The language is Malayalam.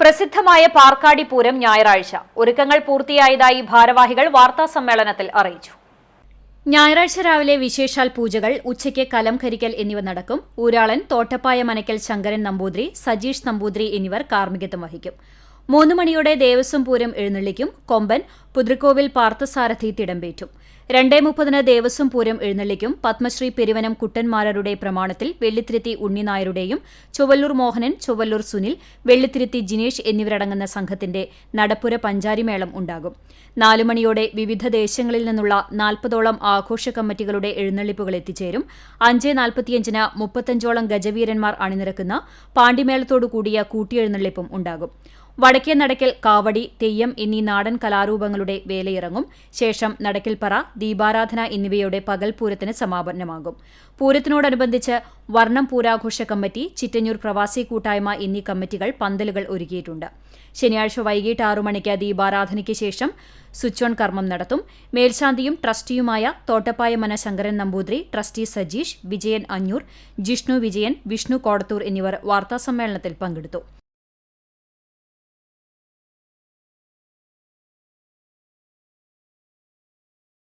പ്രസിദ്ധമായ പാർക്കാടി പൂരം ഞായറാഴ്ച. ഒരുക്കങ്ങൾ പൂർത്തിയായതായി ഭാരവാഹികൾ വാർത്താ സമ്മേളനത്തിൽ അറിയിച്ചു. ഞായറാഴ്ച രാവിലെ വിശേഷാൽ പൂജകൾ ഉച്ചയ്ക്ക് കലം കരിക്കൽ എന്നിവ നടക്കും. ഊരാളൻ തോട്ടപ്പായ മനക്കൽ ശങ്കരൻ നമ്പൂതിരി സജീഷ് നമ്പൂതിരി എന്നിവർ കാർമ്മികത്വം വഹിക്കും. മൂന്ന് മണിയോടെ ദേവസ്വം പൂരം എഴുന്നള്ളിക്കും. കൊമ്പൻ പുതൃക്കോവിൽ പാർത്ഥസാരഥി തിടമ്പേറ്റും. രണ്ടേ മുപ്പതിന് ദേവസ്വം പൂരം എഴുന്നള്ളിക്കും. പത്മശ്രീ പെരുവനം കുട്ടന്മാരുടെ പ്രമാണത്തിൽ വെള്ളിത്തിരുത്തി ഉണ്ണിനായരുടെയും ചൊവ്വല്ലൂർ മോഹനൻ ചൊവ്വല്ലൂർ സുനിൽ വെള്ളിത്തിരുത്തി ജിനേഷ് എന്നിവരടങ്ങുന്ന സംഘത്തിന്റെ നടപ്പുര പഞ്ചാരിമേളം ഉണ്ടാകും. നാലു മണിയോടെ വിവിധ ദേശങ്ങളിൽ നിന്നുള്ള നാൽപ്പതോളം ആഘോഷ കമ്മിറ്റികളുടെ എഴുന്നള്ളിപ്പുകൾ എത്തിച്ചേരും. അഞ്ച് നാൽപ്പത്തിയഞ്ചിന് മുപ്പത്തഞ്ചോളം ഗജവീരന്മാർ അണിനിരക്കുന്ന പാണ്ടിമേളത്തോടു കൂടിയ കൂട്ടിയെഴുന്നള്ളിപ്പും ഉണ്ടാകും. വടക്കേ നടക്കൽ കാവടി തെയ്യം എന്നീ നാടൻ കലാരൂപങ്ങളുടെ വേലയിറങ്ങും. ശേഷം നടക്കൽപ്പറ ദീപാരാധന എന്നിവയുടെ പകൽപൂരത്തിന് സമാപനമാകും. പൂരത്തിനോടനുബന്ധിച്ച് വർണം പൂരാഘോഷ കമ്മിറ്റി ചിറ്റഞ്ഞൂർ പ്രവാസി കൂട്ടായ്മ എന്നീ കമ്മിറ്റികൾ പന്തലുകൾ ഒരുക്കിയിട്ടുണ്ട്. ശനിയാഴ്ച വൈകിട്ട് ആറു മണിക്ക് ദീപാരാധനയ്ക്ക് ശേഷം സ്വിച്ച് ഓൺ കർമ്മം നടത്തും. മേൽശാന്തിയും ട്രസ്റ്റിയുമായ തോട്ടപ്പായ മന ശങ്കരൻ നമ്പൂതിരി ട്രസ്റ്റി സജീഷ് വിജയൻ അഞ്ഞൂർ ജിഷ്ണു വിജയൻ വിഷ്ണു കോടത്തൂർ എന്നിവർ വാർത്താസമ്മേളനത്തിൽ പങ്കെടുത്തു.